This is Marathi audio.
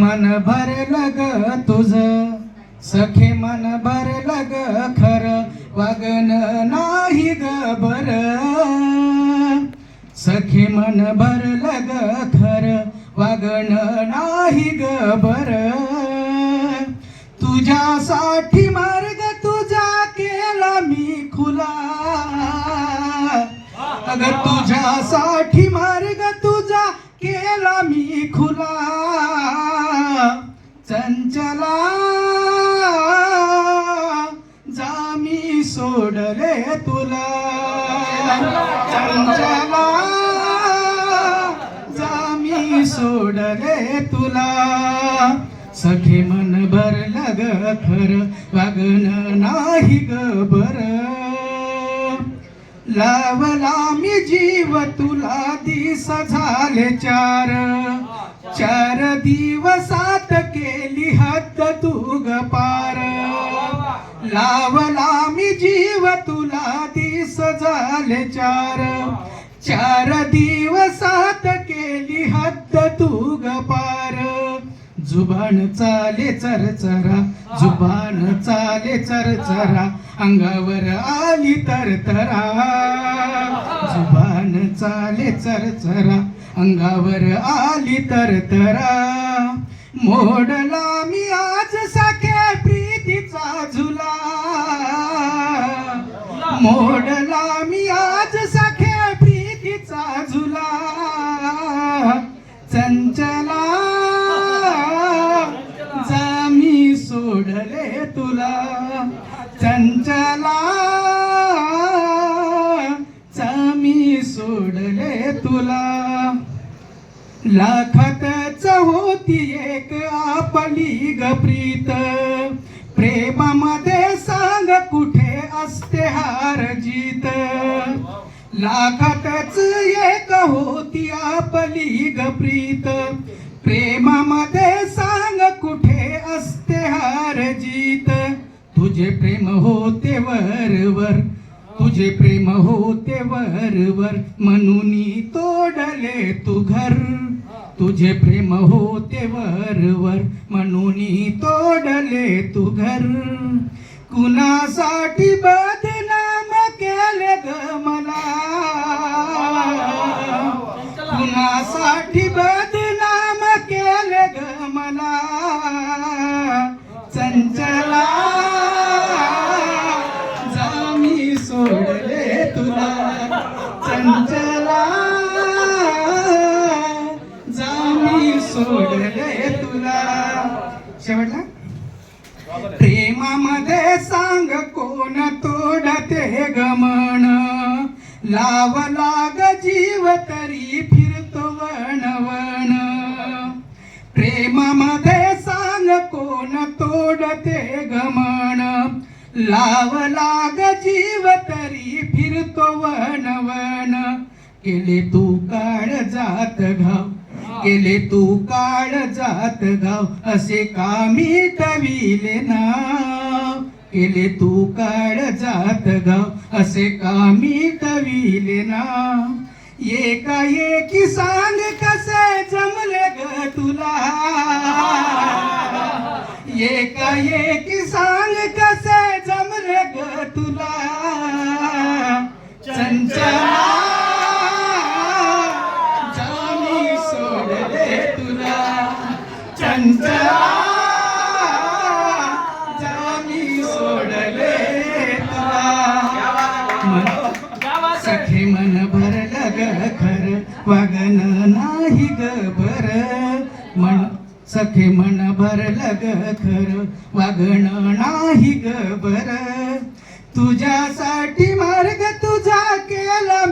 मन भर लग तुझ सखे मन भर लग खर वागण नाही ग बर. सखे मन भर लग खर वागण नाही ग बर. तुझ्यासाठी मार्ग तुझा केला मी खुला. अग तुझ्यासाठी मार्ग तुझा केला मी खुला. चंचला जामी सोडले तुला. चंचला जामी सोडले तुला. सखे मन भर लग खर वागण नाही ग बरं. लावला मी जीव तुला दिस झाले चार. चार दिवसात केली हद्द तू ग पार. लावला मी जीव तुला दिस झाले चार. चार दिवसात केली हद्द तू ग पार. जुबान चाले चरचरा जुबान चाले चरचरा अंगावर आली तरतरा जुबान चाले चरचरा अंगावर आली तरतरा मोडला मी आज साख्या प्रीतीचा झुला. मोडला मी आज साख्या प्रीतीचा झुला. चंचला. जा मी सोडले तुला. मी सोडले तुला. लाखातच होती एक आपली गप्रीत प्रेमामध्ये सांग कुठे असते हार जीत. लाखातच एक होती आपली गप्रीत प्रेमामध्ये सांग कुठे असते हार जीत. तुझे प्रेम होते तुझे प्रेम होते वरवर म्हणून तोडले तू घर. तुझे प्रेम होते वरवर म्हणून तोडले तू घर. कुणासाठी बदनाम केले ग मला? कुणासाठी बदनाम केले ग मला? चंचला शेवटला? प्रेमामध्ये सांग कोण तोडते गमन? लाव लाग जीव तरी फिरतो वणवण. प्रेमामध्ये सांग कोण तोडते गमन? लाव लाग जीव तरी फिरतो वणवण. केले तू काळ जात घाव. केले तू काळ जात गाव असे कामी तविले नाव. केले तू काळ जात गाव असे कामी तविले नाव. एका एकी सांग कसे जमले ग तुला? एका एकी सांग सखे मन भरलं ग खर वागण नाही ग बर. मन सखे मन भर ग खर वागण नाही ग बर. तुझ्यासाठी मार्ग तुझा केला